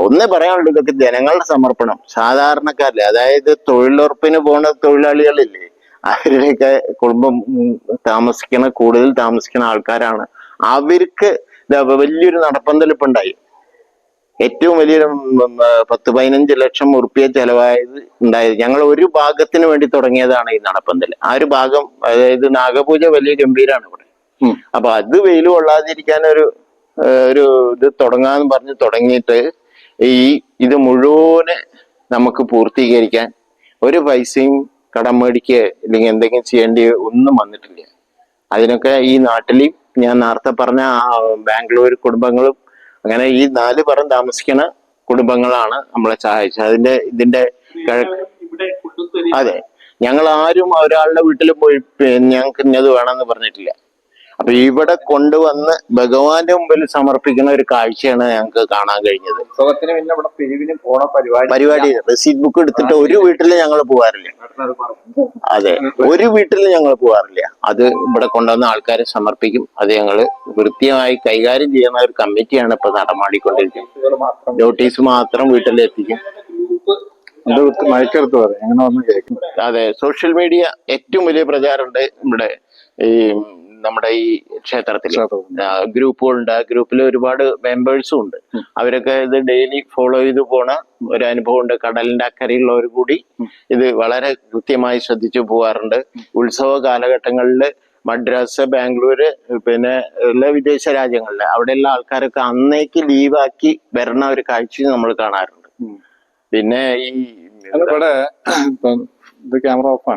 ഒന്നേ പറയാനുള്ളൂ ഇതൊക്കെ ജനങ്ങളുടെ സമർപ്പണം. സാധാരണക്കാരില്ല അതായത് തൊഴിലുറപ്പിന് പോണ തൊഴിലാളികളില്ലേ അവരുടെയൊക്കെ കുടുംബം താമസിക്കണ കൂടുതൽ താമസിക്കുന്ന ആൾക്കാരാണ്. അവർക്ക് വലിയൊരു നടപ്പന്തലിപ്പുണ്ടായി. ഏറ്റവും വലിയൊരു പത്ത് പതിനഞ്ച് ലക്ഷം ഉറുപ്പ്യ ചെലവായത് ഉണ്ടായത് ഞങ്ങൾ ഒരു ഭാഗത്തിന് വേണ്ടി തുടങ്ങിയതാണ് ഈ നടപ്പന്തൽ. ആ ഒരു ഭാഗം അതായത് നാഗപൂജ വലിയ ഗംഭീരാണ് ഇവിടെ. അപ്പൊ അത് വെയിൽ കൊള്ളാതിരിക്കാൻ ഒരു ഒരു ഇത് തുടങ്ങാന്ന് പറഞ്ഞ് തുടങ്ങിയിട്ട് ഈ ഇത് മുഴുവൻ നമുക്ക് പൂർത്തീകരിക്കാൻ ഒരു പൈസയും കടം മേടിക്കുക അല്ലെങ്കിൽ എന്തെങ്കിലും ചെയ്യേണ്ടി ഒന്നും വന്നിട്ടില്ല. അതിനൊക്കെ ഈ നാട്ടിൽ ഞാൻ നേരത്തെ പറഞ്ഞ ബാംഗ്ലൂർ കുടുംബങ്ങളും അങ്ങനെ ഈ നാല് പേരും താമസിക്കുന്ന കുടുംബങ്ങളാണ് നമ്മളെ സഹായിച്ചത്. അതിന്റെ ഇതിന്റെ കിഴക്ക് അതെ. ഞങ്ങൾ ആരും ഒരാളുടെ വീട്ടിൽ പോയി ഞങ്ങൾക്ക് ഇന്നത് വേണമെന്ന് പറഞ്ഞിട്ടില്ല. അപ്പൊ ഇവിടെ കൊണ്ടുവന്ന് ഭഗവാന്റെ മുമ്പിൽ സമർപ്പിക്കുന്ന ഒരു കാഴ്ചയാണ് ഞങ്ങൾക്ക് കാണാൻ കഴിഞ്ഞത്. പരിപാടി റെസീറ്റ് ബുക്ക് എടുത്തിട്ട് ഒരു വീട്ടിൽ ഞങ്ങൾ പോവാറില്ല. അതെ ഒരു വീട്ടിൽ ഞങ്ങൾ പോവാറില്ല. അത് ഇവിടെ കൊണ്ടുവന്ന ആൾക്കാരെ സമർപ്പിക്കും. അത് ഞങ്ങൾ വൃത്തിയായി കൈകാര്യം ചെയ്യുന്ന ഒരു കമ്മിറ്റിയാണ് ഇപ്പൊ നടമാടിക്കൊണ്ടിരിക്കുന്നത്. നോട്ടീസ് മാത്രം വീട്ടിലെത്തിക്കും മയക്കെടുത്ത് പറയും. അതെ സോഷ്യൽ മീഡിയ ഏറ്റവും വലിയ പ്രചാരമുണ്ട് ഇവിടെ. ഈ നമ്മുടെ ഈ ക്ഷേത്രത്തിൽ. ഗ്രൂപ്പുകളുണ്ട്. ആ ഗ്രൂപ്പിൽ ഒരുപാട് മെമ്പേഴ്സും ഉണ്ട്. അവരൊക്കെ ഇത് ഡെയിലി ഫോളോ ചെയ്തു പോണ ഒരു അനുഭവം ഉണ്ട് കടലിന്റെ അക്കരയുള്ളവർ കൂടി ഇത് വളരെ കൃത്യമായി ശ്രദ്ധിച്ചു പോവാറുണ്ട്. ഉത്സവ കാലഘട്ടങ്ങളിൽ മദ്രാസ് ബാംഗ്ലൂര് പിന്നെ എല്ലാ വിദേശ രാജ്യങ്ങളിൽ അവിടെയുള്ള ആൾക്കാരൊക്കെ അന്നേക്ക് ലീവാക്കി വരുന്ന ഒരു കാഴ്ച നമ്മൾ കാണാറുണ്ട്. പിന്നെ ഈ ഇവിടെ ക്യാമറ ഓഫാണ്